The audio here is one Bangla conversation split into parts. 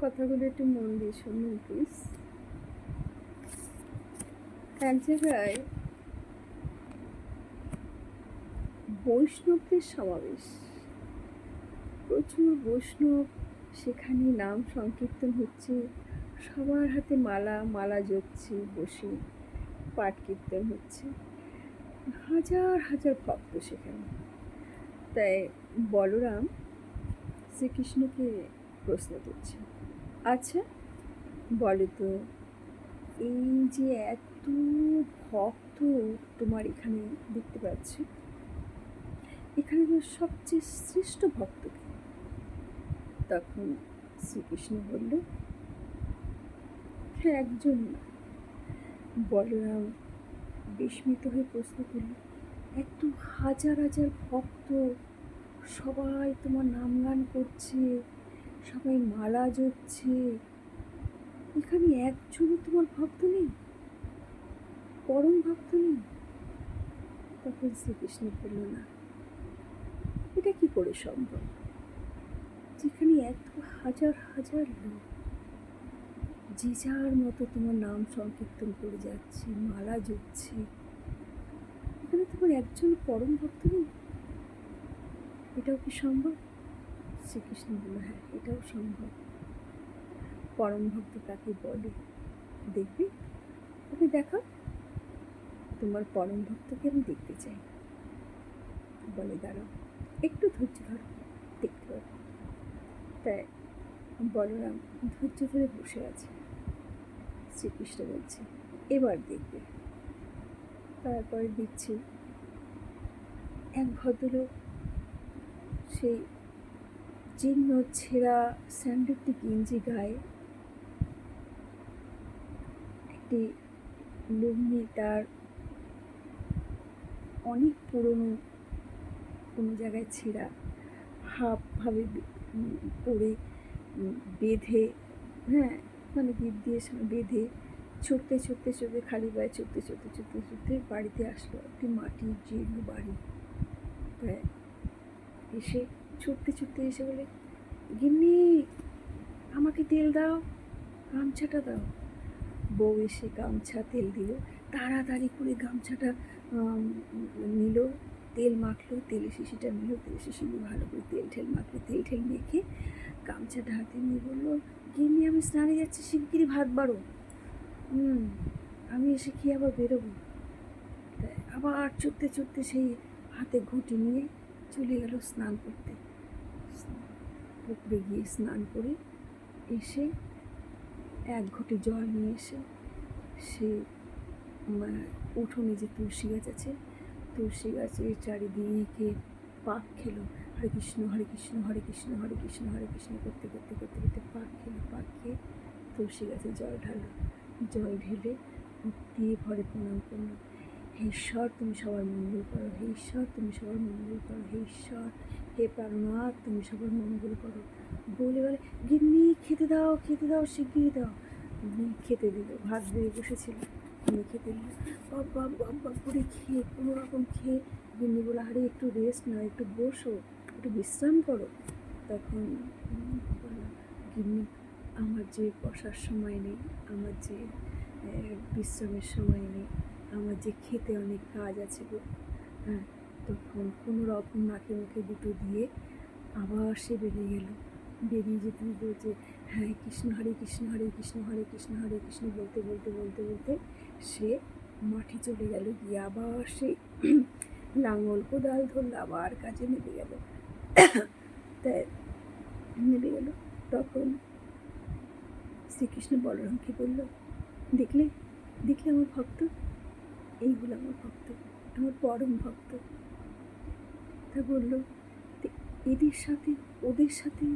কথাগুলো একটু মন দিয়ে শুনুন প্লিজ এক জায়গায় বৈষ্ণবদের সমাবেশ। প্রচুর বৈষ্ণব, সেখানে নাম সংকীর্তন হচ্ছে। সবার হাতে মালা মালা জপছে, বসে পাঠ কীর্তন হচ্ছে। হাজার হাজার ভক্ত সেখানে। তাই বলরাম শ্রীকৃষ্ণকে প্রশ্ন করছে। আচ্ছা বলো তো, এই যে এত ভক্ত তোমার এখানে দেখতে পাচ্ছি, এখানে সবচেয়ে শ্রেষ্ঠ ভক্ত তখন শ্রীকৃষ্ণ বলল হ্যাঁ একজন বলরাম বিস্মিত হয়ে প্রশ্ন করল, এত হাজার হাজার ভক্ত সবাই তোমার নাম গান করছে সবাই মালা জপছে। এখানে একজনও তোমার ভক্ত নেই? পরম ভক্ত নেই? তখন শ্রীকৃষ্ণ বলল, না, এটা কি করে সম্ভব? যেখানে এত হাজার হাজার লোক, যে যার মতো তোমার নাম সংকীর্তন করে যাচ্ছে, মালা জপছে, এখানে তোমার একজন পরম ভক্ত নেই? এটাও কি সম্ভব? শ্রীকৃষ্ণ বলল হ্যাঁ এটাও সম্ভব। পরম ভক্ত কাকে বলে, দেখবি, ওকে দেখা তোমার পরম ভক্তকে আমি দেখতে চাই। বলে দাঁড়াও। একটু ধৈর্য ধরো, দেখতে পাবো। তাই বলরাম ধৈর্য ধরে বসে আছে। শ্রীকৃষ্ণ বলছে, এবার দেখবে। তারপরে দিচ্ছি এক ভদ্রলোক সেই জীর্ণ ছেঁড়া স্যান্ডেলটি গেঞ্জি গায়ে একটি লুঙ্গি তার অনেক পুরনো কোনো জায়গায় ছেঁড়া হাফভাবে পরে বেঁধে হ্যাঁ মানে গিট দিয়ে বেঁধে ছুটতে ছুটতে ছুটতে, খালি পায়ে ছুটতে ছুটতে ছুটতে ছুটতে বাড়িতে আসলো একটি মাটির জীর্ণ বাড়ি। এসে ছুটতে ছুটতে এসে বলে, গিন্নি, আমাকে তেল দাও, গামছাটা দাও। বউ এসে গামছা, তেল দিল। তাড়াতাড়ি করে গামছাটা নিল, তেল মাখলো তেলের শিশিটা নিল তেলের শিশি নিয়ে ভালো করে তেল ঠেল মাখলো, তেল ঠেল মেখে গামছাটা হাতে নিয়ে বলল, গিন্নি, আমি স্নানে যাচ্ছি, শিগগিরই ভাত বাড়ো। হুম, আমি এসে খেয়ে আবার বেরোবো। আবার ছুটতে ছুটতে সেই হাতে ঘুঁটি নিয়ে চলে গেল স্নান করতে। পুকুরে গিয়ে স্নান করে এসে এক ঘটি জল নিয়ে এসে সে উঠোনে যে তুলসী গাছ আছে, তুলসী গাছের চারিদিকে পাক খেলো। হরে কৃষ্ণ হরে কৃষ্ণ হরে কৃষ্ণ হরে কৃষ্ণ হরে কৃষ্ণ করতে করতে করতে করতে পাক খেলো, পাক খেয়ে তুলসী গাছে জল ঢালো জল ঢেলে দিয়ে ভরে প্রণাম করল। হে ঈশ্বর, তুমি সবার মঙ্গল করো। হে ঈশ্বর, তুমি সবার মঙ্গল করো। হে ঈশ্বর হে প্রাণনাথ, তুমি সবার মঙ্গল করো। বলে বলে, গিন্নি, খেতে দাও খেতে দাও, শিগগিরই দাও। খেতে দিল, ভাত দিয়ে বসেছিল। উনি খেতে দিল বাবা বাবা করে খেয়ে, কোনো রকম খেয়ে। গিন্নি বলে আরে, একটু রেস্ট নাও, একটু বসো, একটু বিশ্রাম করো। তখন গিন্নি, আমার যে বসার সময় নেই, আমার যে বিশ্রামের সময় নেই, আমার যে খেতে অনেক কাজ আছে গো। হ্যাঁ তখন কোনো রকম নাকে মুখে দুটো দিয়ে আবার সে বেরিয়ে গেল। বেরিয়ে যেতে বলছে হ্যাঁ কৃষ্ণ হরে কৃষ্ণ হরে কৃষ্ণ হরে কৃষ্ণ হরে, কৃষ্ণ বলতে বলতে বলতে বলতে সে মাঠে চলে গেল। গিয়ে আবার সে লাঙল কোদাল ধরলো, আবার কাজে নেমে গেল। তাই নেমে গেল। তখন শ্রীকৃষ্ণ বলরামকে বলল, দেখলে দেখলে আমার ভক্ত? এই হলো আমার ভক্ত, আমার পরম ভক্ত। তা বলল, "তে, এদের সাথে, ওদের সাথে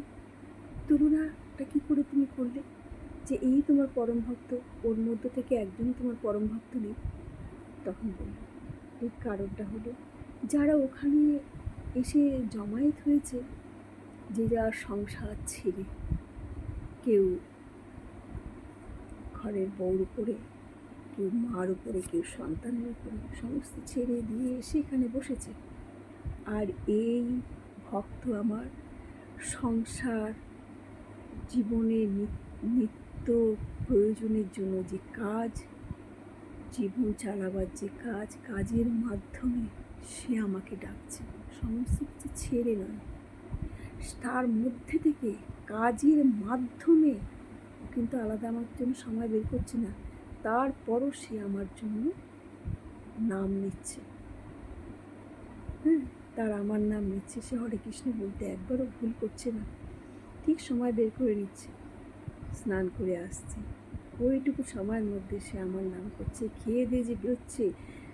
তুলনাটা কী করে তুমি করলে? যে এই তোমার পরম ভক্ত, ওর মধ্য থেকে একজনই তোমার পরম ভক্ত নেই? তখন বলল, এর কারণটা হলো, যারা ওখানে এসে জমায়েত হয়েছে, যে যার সংসার ছেড়ে কেউ ঘরের বউর উপরে, কেউ মার উপরে, কেউ সন্তানের উপরে, সমস্ত ছেড়ে দিয়ে এসে এখানে বসেছে আর এই ভক্ত আমার সংসার, জীবনে নিত্য প্রয়োজনের জন্য যে কাজ, জীবন চালাবার যে কাজ, কাজের মাধ্যমে সে আমাকে ডাকছে। সমস্ত কিছু ছেড়ে নয়। তার মধ্যে থেকে কাজের মাধ্যমে কিন্তু আলাদা আমার জন্য সময় বের করছে না। তারপরও সে আমার জন্য নাম নিচ্ছে। তার আমার নাম নিচ্ছে। সে হরে কৃষ্ণ বলতে একবারও ভুল করছে না। ঠিক সময় বের করে নিচ্ছে। স্নান করে আসছে। ওইটুকু সময়ের মধ্যে সে আমার নাম করছে। খেয়ে দিয়ে যে বেরোচ্ছে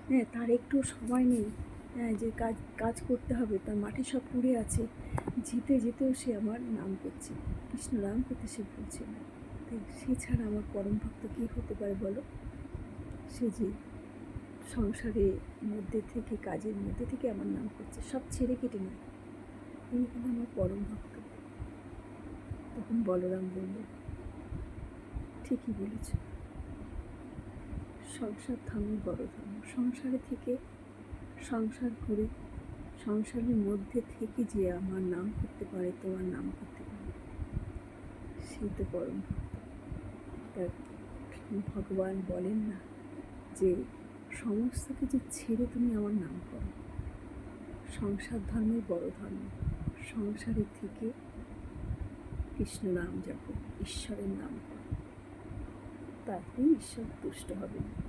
হ্যাঁ তার একটু সময় নেই। হ্যাঁ যে কাজ কাজ করতে হবে, তার মাটি সব পড়ে আছে। যেতে, যেতেও সে আমার নাম করছে। কৃষ্ণ নাম করতে সে ভুলছে না। তাই সে ছাড়া আমার পরম ভক্ত কী হতে পারে বলো? সে যে সংসারের মধ্যে থেকে, কাজের মধ্যে থেকে আমার নাম করছে, সব ছেড়ে কেটে নয়। তিনি কিন্তু আমার পরম ভক্ত। তখন বলরাম বলল ঠিকই বলেছ। সংসার ধর্ম বড় ধর্ম সংসারে থেকে, সংসার করে, সংসারের মধ্যে থেকে যে আমার নাম করতে পারে, তোমার নাম করতে পারে। সেই তো পরম ভক্ত। ভগবান বলেন না যে সমস্ত কিছু ছেড়ে তুমি আমার নাম করো। সংসার ধর্মের বড় ধর্ম। সংসারের থেকে কৃষ্ণ নাম জপ, ঈশ্বরের নাম করো। তাতেই ঈশ্বর তুষ্ট হবেন।